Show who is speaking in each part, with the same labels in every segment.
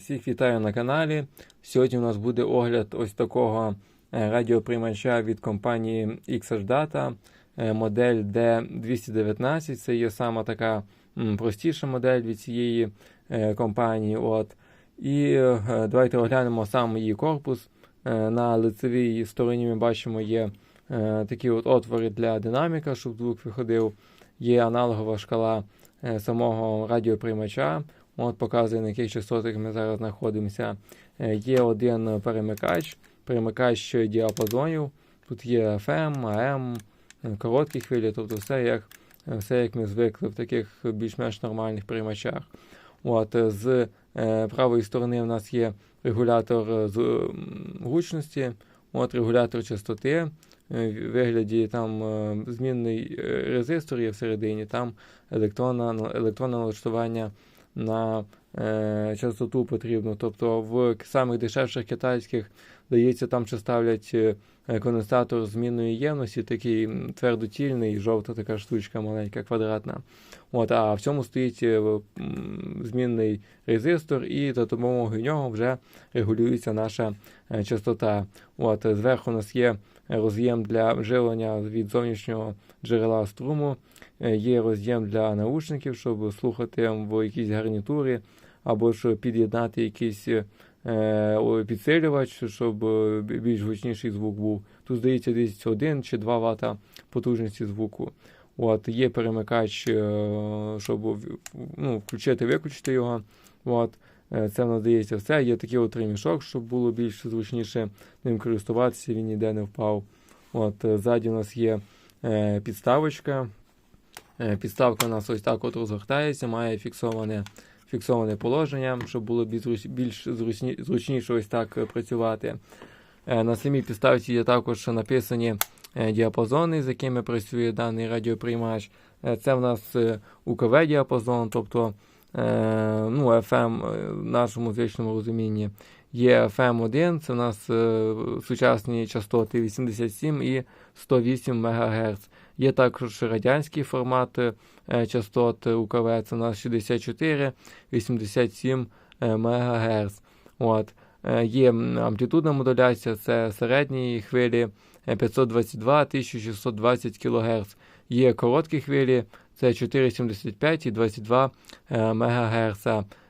Speaker 1: Всіх вітаю на каналі. Сьогодні у нас буде огляд ось такого е, радіоприймача від компанії XH Data, е, модель D219. Це є сама така простіша модель від цієї е, компанії. От. І давайте оглянемо сам її корпус. На лицевій стороні ми бачимо є такі от отвори для динаміка, щоб звук виходив. Є аналогова шкала самого радіоприймача. От показує, на яких частотах ми зараз знаходимося. Е, Є один перемикач, перемикач діапазонів. Тут є FM, AM, е, короткі хвилі, тобто все як, все як ми звикли в таких більш-менш нормальних приймачах. От, е, з е, правої сторони в нас є регулятор е, з гучності, от регулятор частоти. е, вигляді там е, змінний е, резистор є всередині, там електронне, електронне налаштування на е, частоту потрібно. Тобто в самих дешевших китайських, здається, там ще ставлять е, конденсатор змінної ємності, такий твердотільний, жовта така штучка маленька, квадратна. От, а в цьому стоїть е, змінний резистор, і за допомогою нього вже регулюється наша е, частота. От, зверху у нас є роз'єм для живлення від зовнішнього джерела струму. Є роз'єм для наушників, щоб слухати в якійсь гарнітурі, або ж під'єднати якийсь о, підсилювач, щоб е, більш гучніший звук був. Тут здається десь 1 чи 2 Вт потужності звуку. От, є перемикач, е, щоб ну, включити, виключити його. От, е, це здається все. Є такий от ремішок, щоб було більш зручніше ним користуватися, він ніде не впав. От, е, ззаді у нас є е, підставочка. Е, Підставка у нас ось так от розгортається, має фіксоване, фіксоване положення, щоб було більш, зруч- більш зручні, зручніше ось так е, працювати. Е, На самій підставці є також написані е, діапазони, з якими працює даний радіоприймач. Це в нас УКВ-діапазон, тобто ну, FM в нашому звичному розумінні. Є FM1, це в нас сучасні частоти 87 і 108 МГц. Є також радянський формат е, частот УКВ, це у нас 64, 87 е, МГц. От. Е, Є амплітудна модуляція, це середні хвилі е, 522 1620 кГц. Є короткі хвилі, це 4,75 і 22 е, МГц.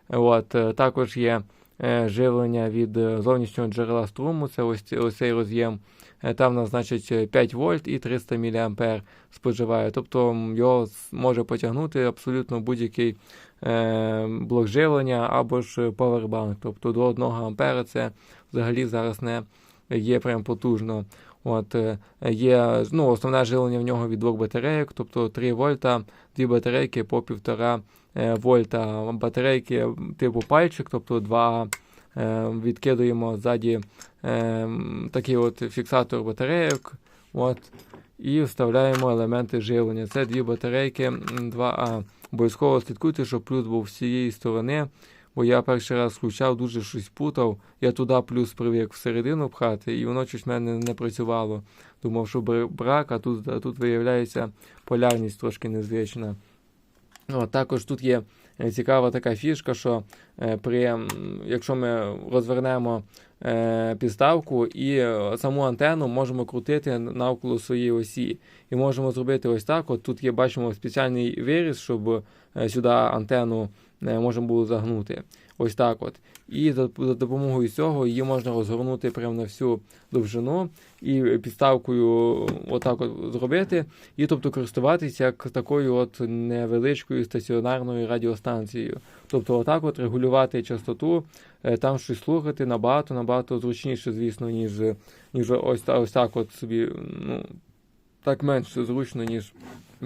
Speaker 1: От. е, Також є е, живлення від е, зовнішнього джерела струму, це ось цей роз'єм. Е, Там, у нас, значить, е, 5 вольт і 300 мА споживає. Тобто його може потягнути абсолютно будь-який е, блок живлення або ж павербанк. Тобто до 1 ампера це взагалі зараз не є прям потужно. От, е, є ну, основне живлення в нього від двох батарейок, тобто 3 вольта, дві батарейки по 1,5 е, вольта. Батарейки типу пальчик, тобто два е, відкидуємо ззаді е, такий от фіксатор батарейок. От, і вставляємо елементи живлення. Це дві батарейки 2А. Обов'язково слідкуйте, щоб плюс був з цієї сторони. Бо я перший раз включав, дуже щось путав. Я туди плюс привик всередину пхати, і воно щось в мене не працювало. Думав, що брак, а тут, а тут виявляється полярність трошки незвична. От, також тут є цікава така фішка, що е, при, якщо ми розвернемо е, підставку і е, саму антенну можемо крутити навколо своєї осі. І можемо зробити ось так. От тут є, бачимо, спеціальний виріз, щоб е, сюди антенну можемо було загнути. Ось так от. І за, допомогою цього її можна розгорнути прямо на всю довжину і підставкою отак от зробити, і тобто користуватися як такою от невеличкою стаціонарною радіостанцією. Тобто, отак от регулювати частоту, е, там щось слухати набагато, набагато зручніше, звісно, ніж, ніж ось, ось так от собі, ну, так менш зручно, ніж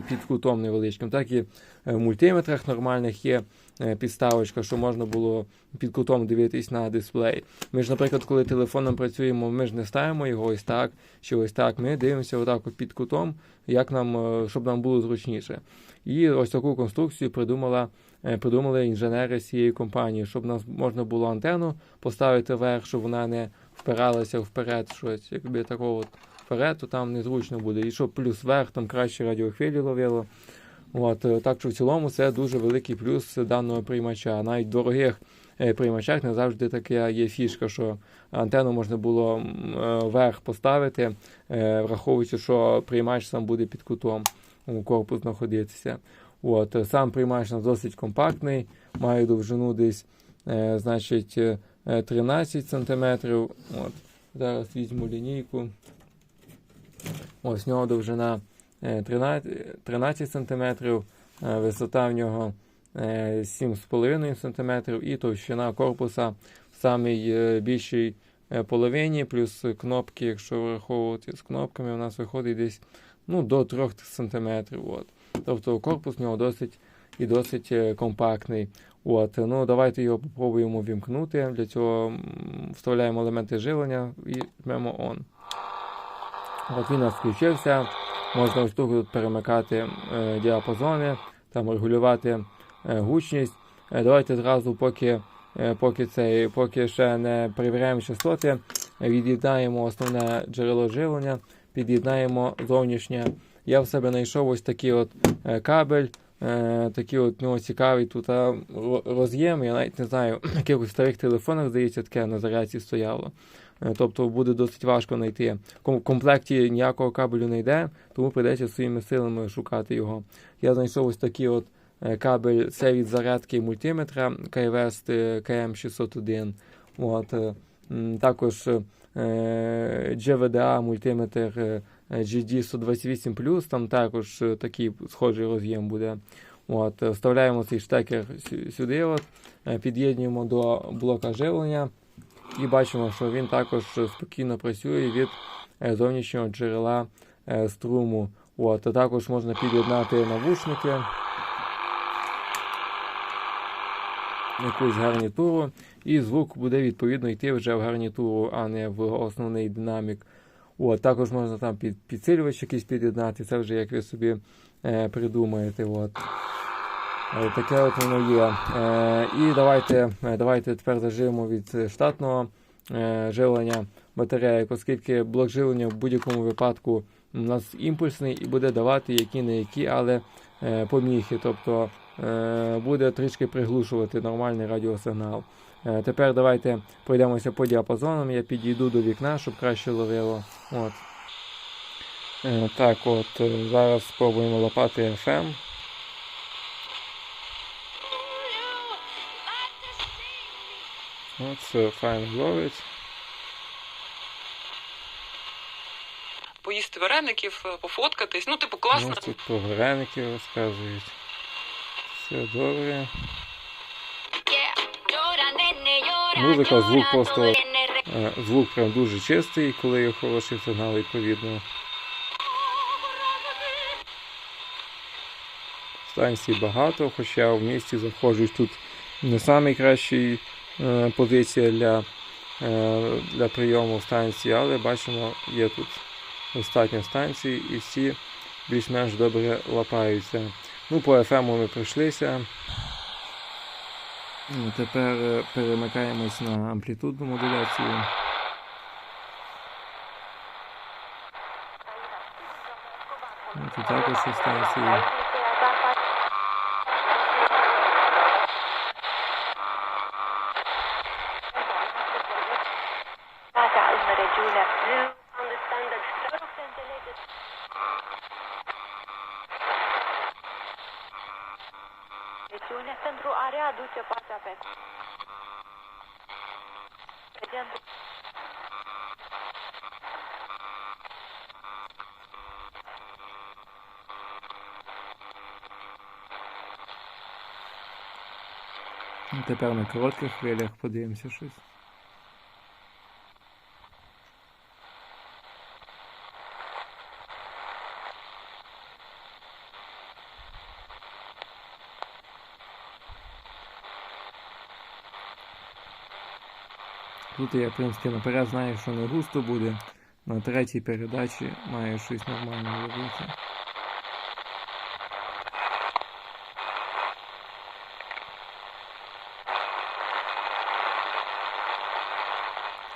Speaker 1: під кутом невеличким. Так і в мультиметрах нормальних є е, підставочка, що можна було під кутом дивитись на дисплей. Ми ж, наприклад, коли телефоном працюємо, ми ж не ставимо його ось так чи ось так. Ми дивимося отак під кутом, як нам, е, щоб нам було зручніше. І ось таку конструкцію придумала, е, придумали інженери цієї компанії, щоб нас можна було антенну поставити вверх, щоб вона не впиралася вперед, щось, якби такого вперед, то там незручно буде. І щоб плюс вверх, там краще радіохвилі ловило. От, е, так що в цілому це дуже великий плюс даного приймача. Навіть в дорогих е, приймачах не завжди така є фішка, що антенну можна було вверх поставити, е, враховуючи, що приймач сам буде під кутом у корпус знаходитися. От, сам приймач нас досить компактний, має довжину десь значить, е, 13 см. От, зараз візьму лінійку. Ось в нього довжина е, 13, 13 см, е, висота в нього е, 7,5 см і товщина корпуса в самій е, більшій е, половині, плюс кнопки, якщо враховувати з кнопками, у нас виходить десь ну, до 3 см. От. Тобто корпус в нього досить і досить е, компактний. От, ну Давайте його попробуємо вімкнути. Для цього вставляємо елементи живлення і жмемо On. От він у нас включився. Можна ось тут перемикати е, діапазони, там регулювати е, гучність. Е, давайте зразу, поки, поки, цей, поки ще не перевіряємо частоти, від'єднаємо основне джерело живлення, під'єднаємо зовнішнє. Я в себе знайшов ось такий от кабель. Такий от ну, цікавий тут роз'єм. Я навіть не знаю, в якихось старих телефонах, здається, таке на зарядці стояло. Е, Тобто буде досить важко знайти. В комплекті ніякого кабелю не йде, тому прийдеться своїми силами шукати його. Я знайшов ось такий от е, кабель, це від зарядки мультиметра KVest KM601. От, е, також е, GVDA мультиметр е, GD128+, там також е, такий схожий роз'єм буде. От, е, вставляємо цей штекер сюди, от, е, під'єднуємо до блока живлення і бачимо, що він також спокійно працює від е, зовнішнього джерела е, струму. От, а також можна під'єднати навушники, якусь гарнітуру, і звук буде відповідно йти вже в гарнітуру, а не в основний динамік. От, також можна там під, підсилювач якийсь під'єднати, це вже як ви собі е, придумаєте. От. Е, Таке от воно є. Е, і давайте, е, давайте тепер заживемо від штатного живлення батареїк, оскільки блок живлення в будь-якому випадку у нас імпульсний і буде давати які не які, але поміхи. Тобто буде трішки приглушувати нормальний радіосигнал. Тепер давайте пройдемося по діапазонам. Я підійду до вікна, щоб краще ловило. От. Так, от зараз спробуємо лопати FM. От, все файно ловить.
Speaker 2: поїсти вареників, е, пофоткатись. Ну, типу, класно.
Speaker 1: Ось тут про вареники розказують. Все добре.
Speaker 3: Музика, звук просто
Speaker 1: Е, Звук прям дуже чистий, коли є хороший сигнал, відповідно. Станцій багато, хоча в місті знаходжусь тут не найкраща позиція для, е, для прийому станції, але бачимо, є тут достатньо станцій і всі більш-менш добре лапаються. Ну, по FM ми пройшлися. Ну, Тепер е, перемикаємось на амплітудну модуляцію. Тут також є станції.
Speaker 3: pentru a readuce pacea pe Vedem
Speaker 1: Ну, Тепер на коротких хвилях подивимося щось. Тут я, в принципі, наперед знаю, що не густо буде. На третій передачі має щось нормально робити.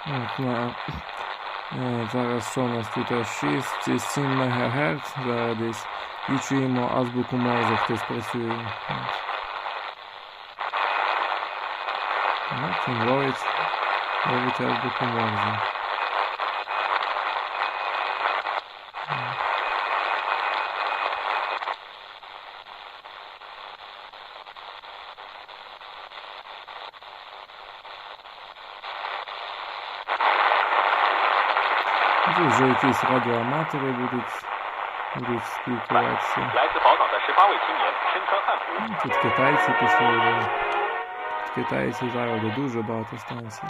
Speaker 1: От, на, е, зараз що у нас тут 6, 7 МГц зараз десь. І чуємо азбуку Морзе, хтось працює. От він ловить, Мабуть, я блокував вже. Ну, тут вже якісь радіоаматори будуть, будуть спілкуватися. Ну, тут китайці пішли вже. Тут китайці зараз дуже багато станцій.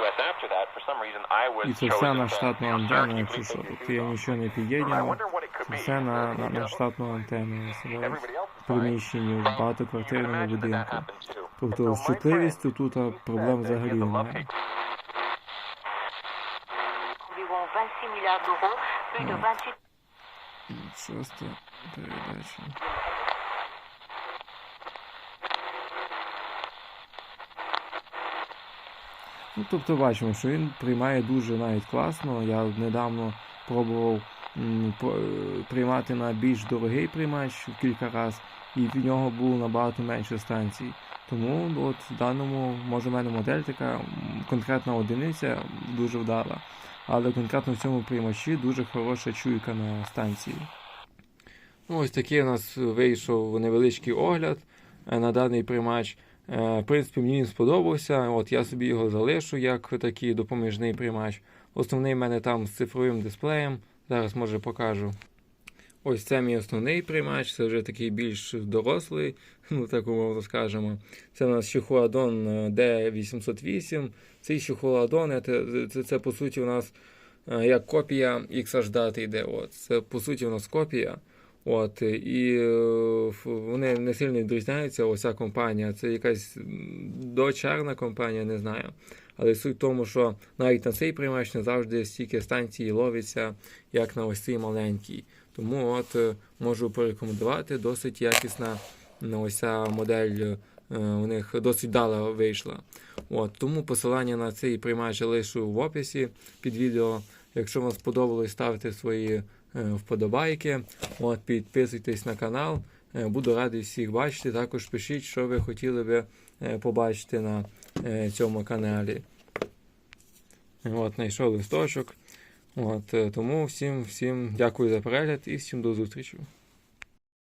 Speaker 4: US after that. For some reason, I was
Speaker 1: І це все на штатну антенну,
Speaker 4: keeping
Speaker 1: що. Тобто я нічого не під'єднав.
Speaker 4: wonder what it could
Speaker 1: Це все на, на, на штатну антенну висилають
Speaker 4: everybody else
Speaker 1: в приміщенні в багатоквартирному будинку.
Speaker 4: Too.
Speaker 1: Тобто з чутливістю тут проблем взагалі немає.
Speaker 4: love-hate
Speaker 3: Environ 26 milliards d'euros, plus de 28
Speaker 1: Шоста передача. Ну, тобто бачимо, що він приймає дуже навіть класно. Я недавно пробував м, е, приймати на більш дорогий приймач кілька разів, і в нього було набагато менше станцій. Тому от в даному, може, в мене модель така конкретна одиниця дуже вдала. Але конкретно в цьому приймачі дуже хороша чуйка на станції. Ну, ось такий у нас вийшов невеличкий огляд е, на даний приймач. Е, В принципі, мені він сподобався. От я собі його залишу як такий допоміжний приймач. Основний в мене там з цифровим дисплеєм. Зараз може покажу. Ось це мій основний приймач, це вже такий більш дорослий, ну так умовно скажемо. Це у нас Chihuadon D808. Цей Chihuadon, це, це, це по суті у нас е, як копія XH йде. От. Це по суті у нас копія. От, і е, вони не сильно відрізняються, ось ця компанія. Це якась м, дочерна компанія, не знаю. Але суть в тому, що навіть на цей приймач не завжди стільки станції ловиться, як на ось цей маленький. Тому от е, можу порекомендувати, досить якісна ось ця модель е, у них досить дала вийшла. От, тому посилання на цей приймач лишу в описі під відео. Якщо вам сподобалось, ставте свої е, вподобайки. От, підписуйтесь на канал. Буду радий всіх бачити. Також пишіть, що ви хотіли би побачити на цьому каналі. От, знайшов листочок. От, е, тому всім, всім дякую за перегляд і всім до зустрічі.